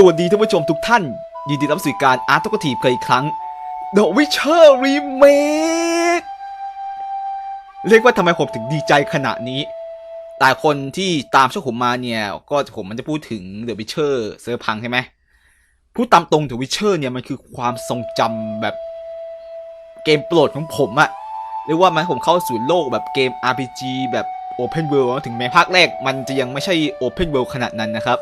สวัสดีท่านผู้ชมทุกท่าน ยินดีรับสู่การอาร์ตกทีกันอีกครั้ง The Witcher Remake เรียกว่าทำไมผมถึงดีใจขนาดนี้ หลายคนที่ตามช่องผมมาเนี่ย ก็ผมมันจะพูดถึง The Witcher เซอร์พังใช่ไหมพูดตามตรง The Witcher เนี่ย มันคือความทรงจำแบบเกมโปรดของผมอะเรียกว่ามันผมเข้าสู่โลกแบบเกม RPG แบบ Open World ถึงแม้ภาคแรกมันจะยังไม่ใช่ Open World ขนาดนั้นนะครับ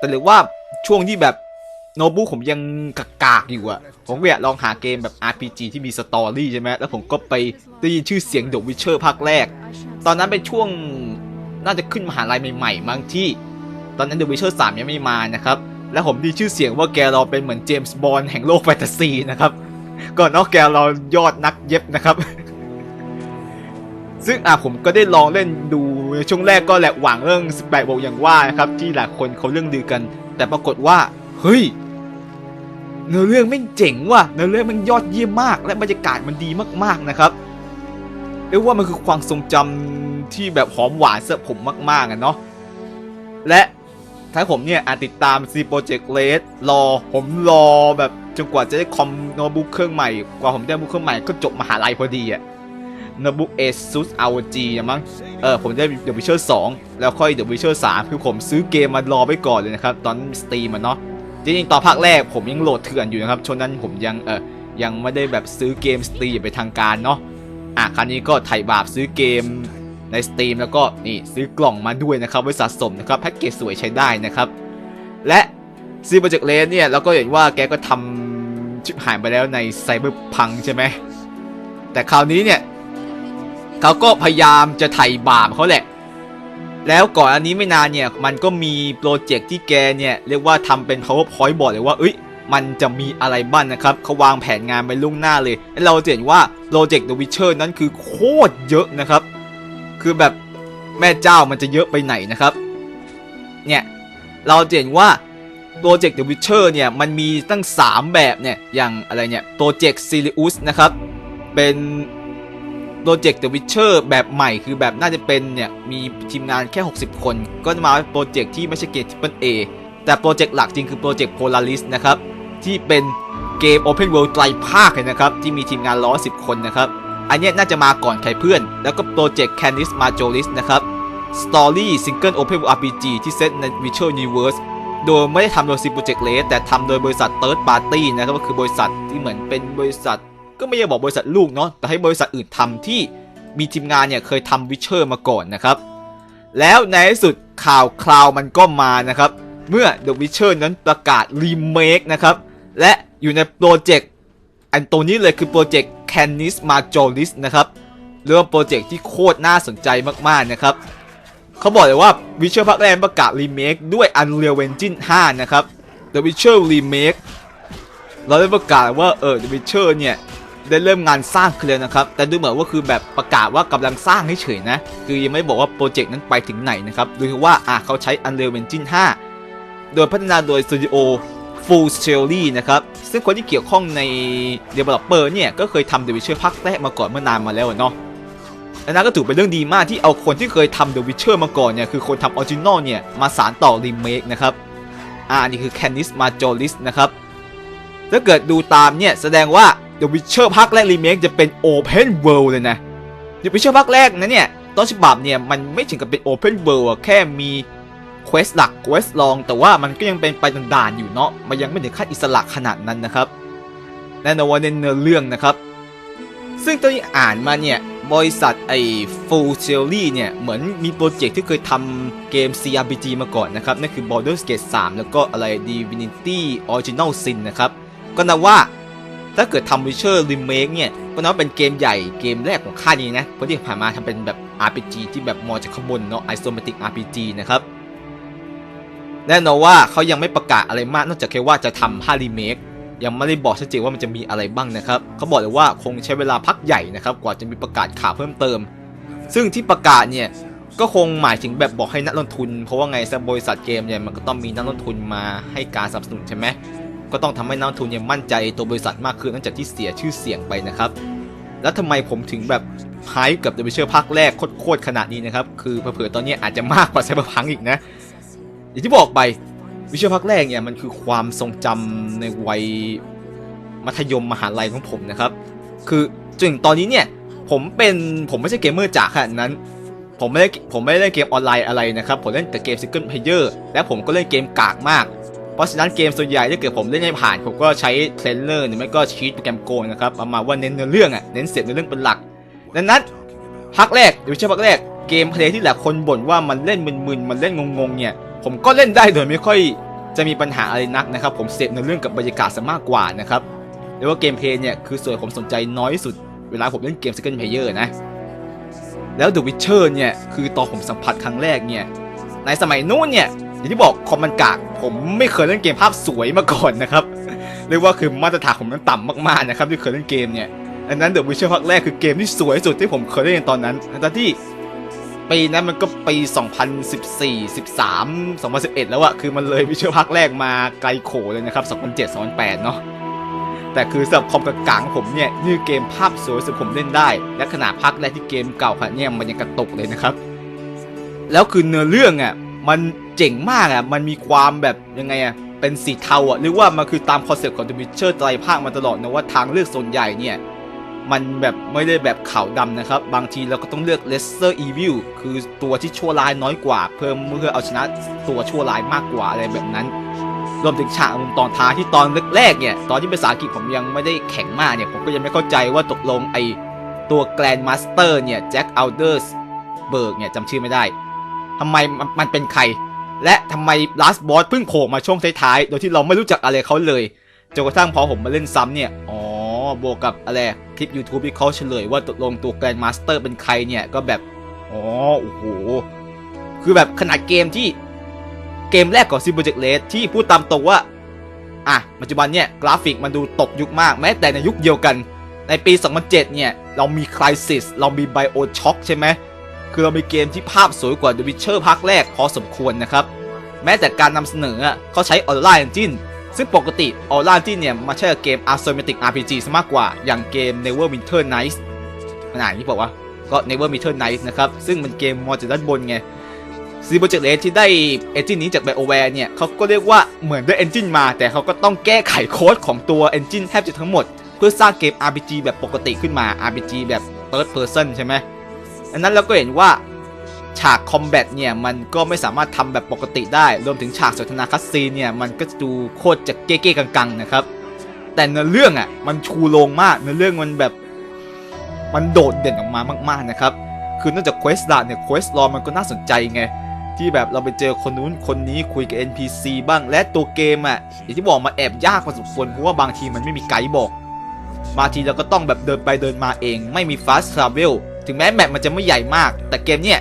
แต่เรียกว่า ช่วงที่แบบโนบุผมยังกากๆอยู่อะผมก็อยากลองหาเกมแบบ RPG ที่มีสตอรี่ใช่ไหมแล้วผมก็ไปได้ยินชื่อเสียง The Witcher ภาคแรก ตอนนั้นเป็นช่วงน่าจะขึ้นมหาลัยใหม่ๆมั้งที่ ตอนนั้น The Witcher 3 ยังไม่มานะครับ แล้วผมได้ชื่อเสียงว่าแกเราเป็นเหมือนเจมส์บอนด์แห่งโลกแฟนตาซีนะครับ ก่อนนอกแกเรายอดนักเย็บนะครับ ซึ่งอะผมก็ได้ลองเล่นดูช่วงแรกก็แหละหวังเรื่อง 18โบกอย่างว่านะครับที่หลายคนเขาเรื่องลือกัน แต่ปรากฏว่า เฮ้ยเนื้อเรื่องไม่เจ๋งว่ะเนื้อเรื่องมันยอดเยี่ยมมาก และบรรยากาศมันดีมากๆนะครับเรียกว่ามันคือความทรงจำที่แบบหอมหวานเสำหรับผมมากๆอะเนาะและถ้าผมเนี่ยอาจติดตาม C Project Red รอผมรอแบบจนกว่าจะได้คอมโนบุ๊กเครื่องใหม่ กว่าผมได้บุ๊กเครื่องใหม่ก็จบมหาลัยพอดีอะ โน้ตบุ๊ก Asus ROG อะมั้งเออผมได้ The Witcher 2 แล้วค่อย The Witcher 3 คือผมซื้อเกมมารอไว้ก่อนเลยนะครับ ตอนสตรีมมันเนาะจริงๆตอนภาคแรกผมยังโหลดเถื่อนอยู่นะครับช่วงนั้นผมยังเออยังไม่ได้แบบซื้อเกมสตรีมไปทางการเนาะอะคราวนี้ก็ไถ่บาปซื้อเกมในสตรีมแล้วก็นี่ซื้อกล่องมาด้วยนะครับไว้สะสมนะครับแพ็กเกจสวยใช้ได้นะครับ และซีโปรเจกต์เลนเนี่ยเราก็เห็นว่าแกก็ทำชิบหายไปแล้วในไซเบอร์พังใช่ไหมแต่คราวนี้เนี่ย เขาก็พยายามจะไถ่บาปเขาแหละ แล้วก่อนอันนี้ไม่นานเนี่ย มันก็มีโปรเจกต์ที่แกเนี่ยเรียกว่าทำเป็น powerpoint บอกเลยว่าเอ้ยมันจะมีอะไรบ้างนะครับเขาวางแผนงานไปล่วงหน้าเลย แล้วเราเห็นว่าโปรเจกต์ The Witcher นั้นคือโคตรเยอะนะครับ คือแบบแม่เจ้ามันจะเยอะไปไหนนะครับ เนี่ย เราเห็นว่าโปรเจกต์ The Witcher เนี่ย มันมีตั้ง 3 แบบเนี่ย อย่างอะไรเนี่ย โปรเจกต์ Sirius นะครับ เป็น โปรเจกต์ The Witcher แบบใหม่คือแบบน่าจะเป็นเนี่ย มีทีมงานแค่ 60 คน ก็จะมาโปรเจกต์ที่ไม่ใช่เกม Triple A แต่โปรเจกต์หลักจริงคือโปรเจกต์ Polaris นะครับ ที่เป็นเกม Open World ไตรภาคเลยนะครับ ที่มีทีมงาน110คนนะครับ อันนี้น่าจะมาก่อนใครเพื่อน แล้วก็โปรเจกต์ Canis Majoris นะครับ Story Single Open World RPG ที่เซตใน Witcher Universe โดยไม่ได้ทำโดย C Project Red แต่ทำโดยบริษัท Third Party นะครับก็คือบริษัทที่เหมือนเป็นบริษัท ก็ไม่ได้บอกบริษัทลูกเนาะแต่ให้บริษัทอื่นทำที่มีทีมงานเนี่ยเคยทำวิเชอร์มาก่อนนะครับ แล้วในที่สุดข่าวคราวมันก็มานะครับ เมื่อ The Witcher นั้นประกาศรีเมคนะครับ และอยู่ในโปรเจกต์อันตัวนี้เลยคือโปรเจกต์ Canis Majoris นะครับเรื่องโปรเจกต์ที่โคตรน่าสนใจมากๆนะครับเขาบอกเลยว่า Witcher ภาคแรกประกาศรีเมคด้วย Unreal Engine 5 นะครับ The Witcher Remake เราได้ประกาศว่าเออ The Witcher เนี่ย ได้เริ่มงานสร้างคือแล้วนะครับ แต่ดูเหมือนว่าคือแบบประกาศว่ากำลังสร้างเฉยๆนะ คือยังไม่บอกว่าโปรเจกต์นั้นไปถึงไหนนะครับ ดูคือว่าอะเขาใช้ Unreal Engine 5 โดยพัฒนาโดย Studio Full Theory นะครับ ซึ่งคนที่เกี่ยวข้องใน Developer เนี่ย ก็เคยทำ The Witcher ภาคแรกมาก่อนเมื่อนานมาแล้วเนาะอันนั้นก็ถือเป็นเรื่องดีมากที่เอาคนที่เคยทำ The Witcher มาก่อนเนี่ย คือคนทำออริจินอลเนี่ย มาสารต่อรีเมคนะครับ อ่า นี่คือ Canis Majoris นะครับถ้าเกิดดูตามเนี่ย แสดงว่า The Witcher ภาคแรกรีเมคจะเป็น Open World เลยนะ The Witcher ภาคแรกนะเนี่ยต้นฉบับเนี่ยมันไม่ถึงกับเป็น Open World อะแค่มีเควสหลักเควสลองแต่ว่ามันก็ยังเป็นไปด่านๆอยู่เนาะมันยังไม่ถึงขั้นอิสระขนาดนั้นนะครับแน่นอนว่าในเนื้อเรื่องนะครับ ซึ่งตอนที่อ่านมาเนี่ยบริษัทไอ้ Full Theory เนี่ย เหมือนมีโปรเจกต์ที่เคยทำเกม CRPG มาก่อนนะครับ นั่นคือ Baldur's Gate 3 แล้วก็อะไร Divinity Original Sin นะครับ ก็นับว่า ถ้าเกิดทำ Witcher Remake เนี่ยก็นับว่าเป็นเกมใหญ่เกมแรกของค่ายนี้นะเพราะที่ผ่านมาทำเป็นแบบ RPG ที่แบบมองจากข้างบนเนาะ Isometric RPG นะครับแน่นอนว่าเขายังไม่ประกาศอะไรมากนอกจากแค่ว่าจะทำภาครีเมคยังไม่ได้บอกชัดเจนว่ามันจะมีอะไรบ้างนะครับเขาบอกเลยว่าคงใช้เวลาพักใหญ่นะครับกว่าจะมีประกาศข่าวเพิ่มเติม ซึ่งที่ประกาศเนี่ยก็คงหมายถึงแบบบอกให้นักลงทุน เพราะว่าไงซะบริษัทเกมเนี่ยมันก็ต้องมีนักลงทุนมาให้การสนับสนุนใช่ไหม ก็ต้องทำให้นักลงทุนเนี่ยมั่นใจตัวบริษัทมากขึ้นหลังจากที่เสียชื่อเสียงไปนะครับ แล้วทำไมผมถึงแบบไฮกับ The Witcher ภาคแรกโคตรขนาดนี้นะครับ คือเผื่อตอนนี้อาจจะมากกว่า Cyberpunk อีกนะ อย่างที่บอกไปวิชวลภาคแรกเนี่ยมันคือความทรงจำในวัยมัธยมมหาลัยของผมนะครับ คือจนถึงตอนนี้เนี่ยผมเป็นผมไม่ใช่เกมเมอร์จ๋าขนาดนั้น ผมไม่ได้ผมไม่ได้เล่นเกมออนไลน์อะไรนะครับ ผมเล่นแต่เกมซิงเกิลเพลเยอร์และผมก็เล่นเกมกากมาก เพราะฉะนั้นเกมส่วนใหญ่ถ้าเกิดผมเล่นไม่ผ่าน ผมก็ใช้เทรลเลอร์หรือไม่ก็ชีตโปรแกรมโกงนะครับประมาณว่าเน้นเนื้อเรื่องอะเน้นเสียบเนื้อเรื่องเป็นหลัก ดังนั้นภาคแรกหรือไม่ใช่ภาคแรกเกมเพลย์ที่หลายคนบ่นว่ามันเล่นมึนๆมันเล่นงงๆเนี่ยผมก็เล่นได้โดยไม่ค่อยจะมีปัญหาอะไรนักนะครับ ผมเสพในเรื่องกับบรรยากาศซะมากกว่านะครับเรียกว่าเกมเพลย์เนี่ยคือส่วนผมสนใจน้อยสุดเวลาผมเล่นเกม Second Player นะ แล้ว The Witcher เนี่ยคือตอนผมสัมผัสครั้งแรกเนี่ยในสมัยนู้นเนี่ย อย่างที่บอกคอมมันกากผมไม่เคยเล่นเกมภาพสวยมาก่อนนะครับเรียกว่าคือมาตรฐานผมนั้นต่ำมากๆนะครับที่เคยเล่นเกมเนี่ยอันนั้น The Witcher ภาคแรกคือเกมที่สวยสุดที่ผมเคยเล่นในตอนนั้นทั้งที่ปีนั้นมันก็ปี2014 13 2011 แล้วอะคือมันเลยวิชวลภาคแรกมาไกลโขเลยนะครับ 2007 2008 เนาะแต่คือสำหรับคอมกลางๆของผมเนี่ยนี่เกมภาพสวยสุดผมเล่นได้ และขนาดภาคแรกที่เกมเก่าค่ะเนี่ยมันยังกระตกเลยนะครับ แล้วคือเนื้อเรื่องอะ มันเจ๋งมากอะมันมีความแบบยังไงอะเป็นสีเทาอะหรือว่ามันคือตามคอนเซ็ปต์ของ The Witcher ไตรภาคมาตลอดนะว่าทางเลือกส่วนใหญ่เนี่ย มันแบบไม่ได้แบบขาวดำนะครับ บางทีเราก็ต้องเลือก lesser evil คือตัวที่ชั่วร้ายน้อยกว่า เพิ่มเพื่อเอาชนะตัวชั่วร้ายมากกว่าอะไรแบบนั้นรวมถึงฉากมุมตอนท้ายที่ตอนแรกๆเนี่ย ตอนที่ภาษาอังกฤษผมยังไม่ได้แข็งมากเนี่ย ผมก็ยังไม่เข้าใจว่าตกลงไอตัว Grand Master เนี่ยแจ็คอัลเดอร์สเบิร์กเนี่ยจำชื่อไม่ได้ ทำไมมันเป็นใคร และทำไม last boss เพิ่งโผล่มาช่วงท้ายๆ โดยที่เราไม่รู้จักอะไรเขาเลยจนกระทั่งพอผมมาเล่นซ้ำเนี่ย อ๋อ บวกกับอะไร คลิป YouTube ที่เขาเฉลยว่าตกลงตัว Grand Master เป็นใครเนี่ย ก็แบบ อ๋อ โอ้โห คือแบบขนาดเกมที่เกมแรกของ c y b e r j e c t Red ที่พูดตามตรงว่า อะ ปัจจุบันเนี่ย กราฟิกมันดูตกยุคมาก แม้แต่ในยุคเดียวกัน ในปี 2007 เนี่ย เรามี Crysis เรามี BioShock ใช่ไหม คือเรามีเกมที่ภาพสวยกว่า The Witcher ภาคแรกพอสมควรนะครับ แม้แต่การนำเสนอเขาใช้ Aura Engine ซึ่งปกติ Aura Engine เนี่ยมาใช้กับเกม Isometric RPG ซะมากกว่าอย่างเกม Neverwinter Nights มันอ่านอย่างนี้บอกว่าก็ Neverwinter Nights นะครับ ซึ่งมันเกมมอจากด้านบนไงซีโปรเจกต์เลที่ได้เอนจินนี้จาก BioWare เนี่ยเขาก็เรียกว่าเหมือนได้เอนจินมา แต่เขาก็ต้องแก้ไขโค้ดของตัวเอนจินแทบจะทั้งหมด เพื่อสร้างเกม RPG แบบปกติขึ้นมา RPG แบบ third person ใช่ไหม อันนั้นเราก็เห็นว่าฉากคอมแบทเนี่ยมันก็ไม่สามารถทำแบบปกติได้ รวมถึงฉากสนทนาคัสซีเนี่ยมันก็ดูโคตรจะเก้ๆกังๆนะครับ แต่เนื้อเรื่องอะมันชูโรงมากเนื้อเรื่องมันแบบมันโดดเด่นออกมามากๆนะครับ คือนอกจากเควสด่านเนี่ยเควสรอมันก็น่าสนใจไง ที่แบบเราไปเจอคนนู้นคนนี้คุยกับ NPC บ้าง และตัวเกมอะอย่างที่บอกมาแอบยากพอสมควรเพราะว่าบางทีมันไม่มีไกด์บอก บางทีเราก็ต้องแบบเดินไปเดินมาเอง ไม่มี fast travel ถึงแม้แมปมันจะไม่ใหญ่มาก แต่เกมเนี่ย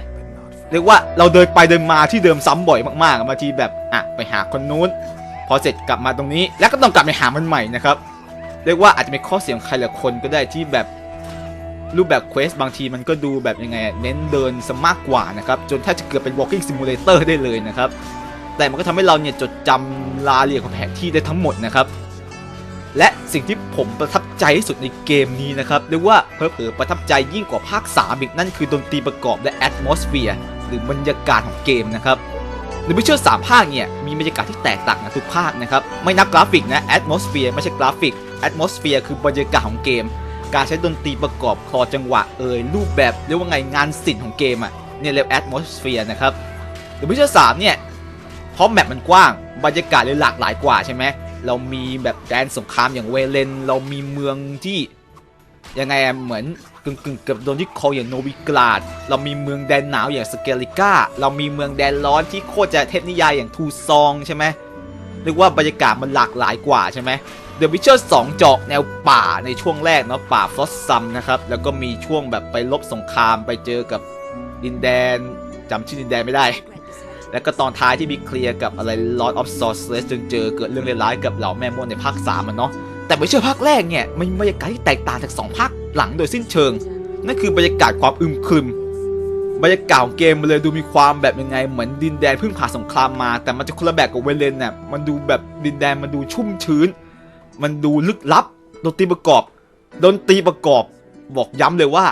เรียกว่าเราเดินไปเดินมาที่เดิมซ้ำบ่อยมากๆบางทีแบบอะไปหาคนนู้น พอเสร็จกลับมาตรงนี้ แล้วก็ต้องกลับไปหามันใหม่นะครับเรียกว่าอาจจะเป็นข้อเสียงใครหลายคนก็ได้ที่แบบรูปแบบเควสบางทีมันก็ดูแบบยังไง เน้นเดินซะมากกว่านะครับ จนแทบจะเกือบเป็น walking simulator ได้เลยนะครับ แต่มันก็ทำให้เราเนี่ยจดจำราละเอียของแผนที่ได้ทั้งหมดนะครับ และสิ่งที่ผมประทับใจที่สุดในเกมนี้นะครับเรียกว่าเพอเพอๆประทับใจยิ่งกว่าภาค3อีกนั่นคือดนตรีประกอบและ atmosphere หรือบรรยากาศของเกมนะครับ The Witcher 3ภาคเนี่ยมีบรรยากาศที่แตกต่างกันทุกภาคนะครับไม่นับกราฟิกนะ atmosphere ไม่ใช่กราฟิก atmosphere คือบรรยากาศของเกม การใช้ดนตรีประกอบคอจังหวะเอ่ยรูปแบบเรียกว่าไงงานศิลป์ของเกมอะเนี่ยเรียก atmosphere นะครับ The Witcher 3เนี่ยเพราะแมปมันกว้างบรรยากาศเลยหลากหลายกว่าใช่ไหม เรามีแบบแดนสงครามอย่างเวเลน เรามีเมืองที่ยังไงอะเหมือนกึ่งกึ่งๆกับโดนที่คออย่างโนวิกราด เรามีเมืองแดนหนาวอย่างสเกลิก้า เรามีเมืองแดนร้อนที่โคตรจะเทพนิยายอย่างทูซองใช่ไหมเรียกว่าบรรยากาศมันหลากหลายกว่าใช่ไหม The Witcher 2เจาะแนวป่าในช่วงแรกเนาะป่าฟอสซัมนะครับ แล้วก็มีช่วงแบบไปลบสงครามไปเจอกับดินแดนจำชื่อดินแดนไม่ได้ แล้วก็ตอนท้ายที่มีเคลียร์กับอะไร Lord of Sorceress จนเจอเกิดเรื่องร้ายกับเหล่าแม่มดในภาค3มันเนาะแต่ไม่เชื่อภาคแรกเนี่ยมันมีบรรยากาศที่แตกต่างจาก 2 ภาคหลังโดยสิ้นเชิง นั่นคือบรรยากาศความอึมครึม บรรยากาศของเกมมันเลยดูมีความแบบยังไง เหมือนดินแดนเพิ่งผ่านสงครามมา แต่มันจะคนละแบบกับเวเลนน่ะมันดูแบบดินแดนมันดูชุ่มชื้น มันดูลึกลับดนตรีประกอบดนตรีประกอบ บอกย้ำเลยว่า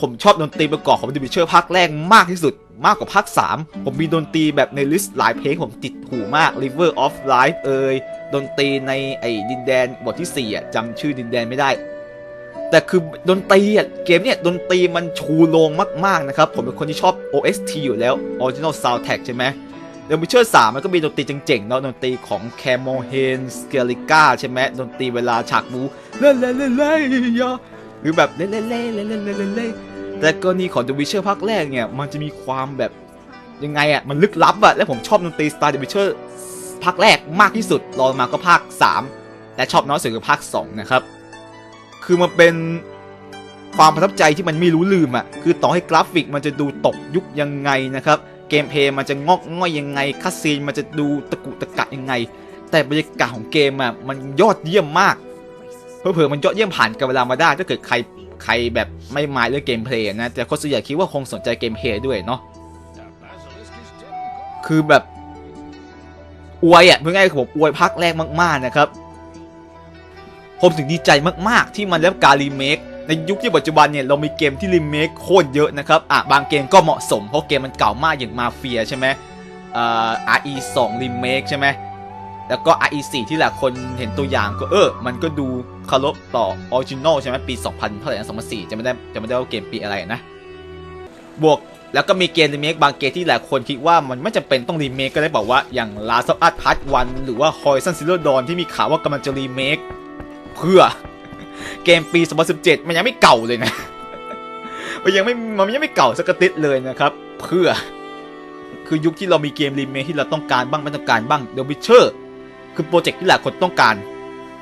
ผมชอบดนตรีประกอบของ The Witcher ภาคแรกมากที่สุดมากกว่าภาค 3 ผมมีดนตรีแบบในลิสต์หลายเพลงผมติดหูมาก River of Life เอ่ยดนตรีในไอ้ดินแดนบทที่ 4 อะจำชื่อดินแดนไม่ได้ แต่คือดนตรีอะเกมเนี่ยดนตรีมันชูโรงมาก ๆ นะครับ ผมเป็นคนที่ชอบ OST อยู่แล้ว Original Soundtrack ใช่ไหไหม The Witcher 3มันก็มีดนตรีเจ๋งๆเนาะดนตรีของ c a m o h a n s c a l i c a ใช่ไหมดนตรีเวลาฉากบูเล่เล่เล่เล่ย หรือแบบเล่เล่เล่เล่เล่เล่เแต่กรณีของ The Witcher ภาคแรกเนี่ย มันจะมีความแบบยังไงอะ มันลึกลับอะ และผมชอบดนตรีสไตล์ The Witcher ภาคแรกมากที่สุดรองมาก็ภาค 3 แต่ชอบน้อยสุดคือภาค 2 นะครับ คือมันเป็นความประทับใจที่มันไม่รู้ลืมอะ คือต่อให้กราฟิกมันจะดูตกยุคยังไงนะครับ เกมเพย์มันจะงอกง่อยยังไง คัสซีนมันจะดูตะกุตะกะยังไง แต่บรรยากาศของเกมอะ มันยอดเยี่ยมมาก เผลอมันยอดเยี่ยมผ่านกันเวลามาได้ถ้าเกิดใครใครแบบไม่มายเรื่องเกมเพลย์นะแต่คนส่วนใหญ่คิดว่าคงสนใจเกมเพลย์ด้วยเนาะคือแบบอวยอะเพื่อง่ายผมอวยภาคแรกมาก ๆนะครับ ผมถึงดีใจมากๆ ที่มันได้รับการรีเมคในยุคที่ปัจจุบันเนี่ยเรามีเกมที่รีเมคโคตรเยอะนะครับอะบางเกมก็เหมาะสมเพราะเกมมันเก่ามากอย่างมาเฟียใช่ไหมเอ่อ RE 2 remake ใช่ไหมแล้วก็ RE 4ที่หลายคนเห็นตัวอย่างก็เออ มันก็ดู เคารพต่อออริจินอลใช่ไหมปี 2000เท่าไหร่นะ2004จะไม่ได้จะไม่ได้ว่าเกมปีอะไรนะ บวกแล้วก็มีเกมรีเมคบางเกมที่หลายคนคิดว่ามันไม่จำเป็นต้องรีเมคก็ได้บอกว่าอย่าง Last of Us Part 1 หรือว่า Horizon Zero Dawn ที่มีข่าวว่ากำลังจะรีเมคเพื่อเกมปี 2017 มันยังไม่เก่าเลยนะ มันยังไม่มันยังไม่เก่าสักติดเลยนะครับ เพื่อ คือยุคที่เรามีเกมรีเมคที่เราต้องการบ้างไม่ต้องการบ้าง The Witcher คือโปรเจกต์ที่หลายคนต้องการ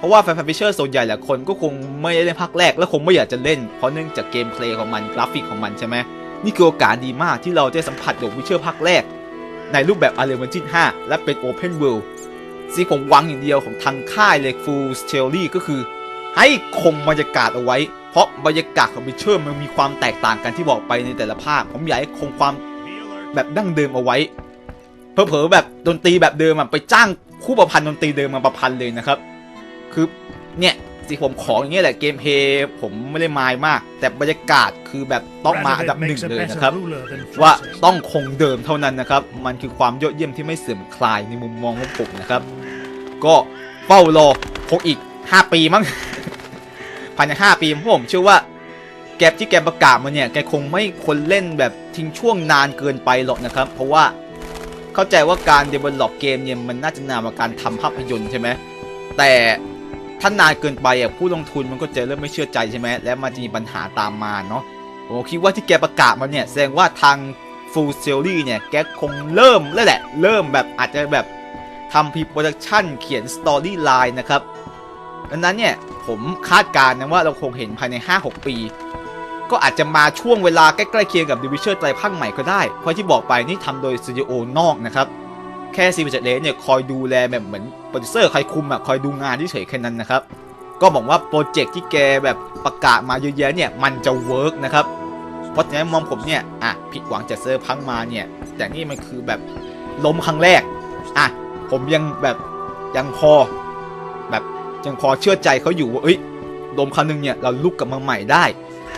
เพราะว่าแฟนๆ Witcher ส่วนใหญ่หลายคนก็คงไม่ได้เล่นภาคแรกและคงไม่อยากจะเล่น เพราะเนื่องจากเกมเพลย์ของมันกราฟิกของมันใช่ไหมนี่คือโอกาสดีมากที่เราได้สัมผัส The Witcher ภาคแรก ในรูปแบบ Unreal Engine 5และเป็น Open World สิ่งผมหวังอย่างเดียวของทางค่ายเลย Full Theory ก็คือ ให้คงบรรยากาศเอาไว้ เพราะบรรยากาศของ Witcher มันมีความแตกต่างกันที่บอกไปในแต่ละภาค ผมอยากให้คงความแบบดั้งเดิมเอาไว้เผลอๆแบบดนตรีแบบเดิมไปจ้างคู่ประพันธ์ดนตรีเดิมมาประพันธ์เลยนะครับ คือเนี่ยสิผมขออย่างเงี้ยแหละเกมเพลย์ผมไม่ได้มายมาก แต่บรรยากาศคือแบบต้องมาอันดับหนึ่งเลยนะครับ ว่าต้องคงเดิมเท่านั้นนะครับ มันคือความยอดเยี่ยมที่ไม่เสื่อมคลายในมุมมองของผมนะครับ ก็เฝ้ารอคงอีก 5 ปีมั้งภายใน5ปีเพราะผมเชื่อว่าแกปที่แกประกาศมาเนี่ยแกคงไม่คนเล่นแบบทิ้งช่วงนานเกินไปหรอกนะครับ เพราะว่าเข้าใจว่าการ develop เกมเนี่ยมันน่าจะนานกว่าการทำภาพยนตร์ใช่ไหมแต่ ถ้านานเกินไปอะผู้ลงทุนมันก็จะเริ่มไม่เชื่อใจใช่ไหมและมันจะมีปัญหาตามมาเนาะผมคิดว่าที่แกประกาศมาเนี่ยแสดงว่าทาง Full s e r i เนี่ยแกคงเริ่มแล้วแหละ เริ่มแบบอาจจะแบบทำพีโปรดักชันเขียนสตอรี่ไลน์นะครับดังนั้นเนี่ยผมคาดการณ์นะว่าเราคงเห็นภายใน 5-6 ปี ก็อาจจะมาช่วงเวลาใกล้ๆเคียงกับ The Witcher ไตรภาคใหม่ก็ได้ เพราะที่บอกไปนี่ทำโดยสตูดิโอนอกนะครับ แค่ซีพีเจเลเนี่ยคอยดูแลแบบเหมือนโปรดิวเซอร์คอยคุมอะคอยดูงานที่เฉยแค่นั้นนะครับ ก็บอกว่าโปรเจกต์ที่แกแบบประกาศมาเยอะแยะเนี่ยมันจะเวิร์กนะครับ เพราะฉะนั้นมองผมเนี่ยอะผิดหวังจากเซอร์พังมาเนี่ย แต่นี่มันคือแบบล้มครั้งแรกอะผมยังแบบยังพอแบบยังพอเชื่อใจเขาอยู่ว่าเอ้ยล้มครั้งหนึงเนี่ยเราลุกกลับมาใหม่ได้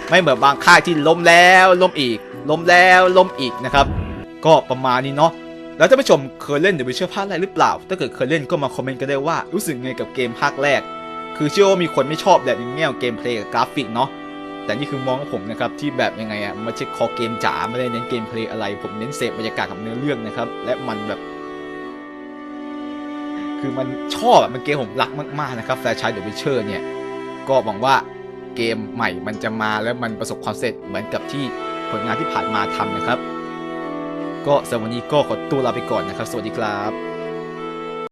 ไม่เหมือนบางค่ายที่ล้มแล้วล้มอีกล้มแล้วล้มอีกนะครับ ก็ประมาณนี้เนาะ แล้วท่านผู้ชมเคยเล่น The Witcher ภาคแรกหรือเปล่า ถ้าเกิดเคยเล่นก็มาคอมเมนต์กันได้ว่ารู้สึกไงกับเกมภาคแรก คือเชื่อว่ามีคนไม่ชอบแบบในแง่เกมเพลย์กับกราฟิกเนาะ แต่นี่คือมองของผมนะครับที่แบบยังไงอะไมาเช็คคอเกมจ๋าไม่ได้เน้นเกมเพลย์อะไร ผมเน้นเสพบรรยากาศกับเนื้อเรื่องนะครับ และมันแบบ คือมันชอบมันเกมผมรักมากๆนะครับแฟร์ชายเดอะวิเชอร์เนี่ย ก็หวังว่าเกมใหม่มันจะมาแล้วมันประสบความสำเร็จเหมือนกับที่ผลงานที่ผ่านมาทำนะครับ ก็สำหรับวันนี้ก็ขอตัวลาไปก่อนนะครับ สวัสดีครับ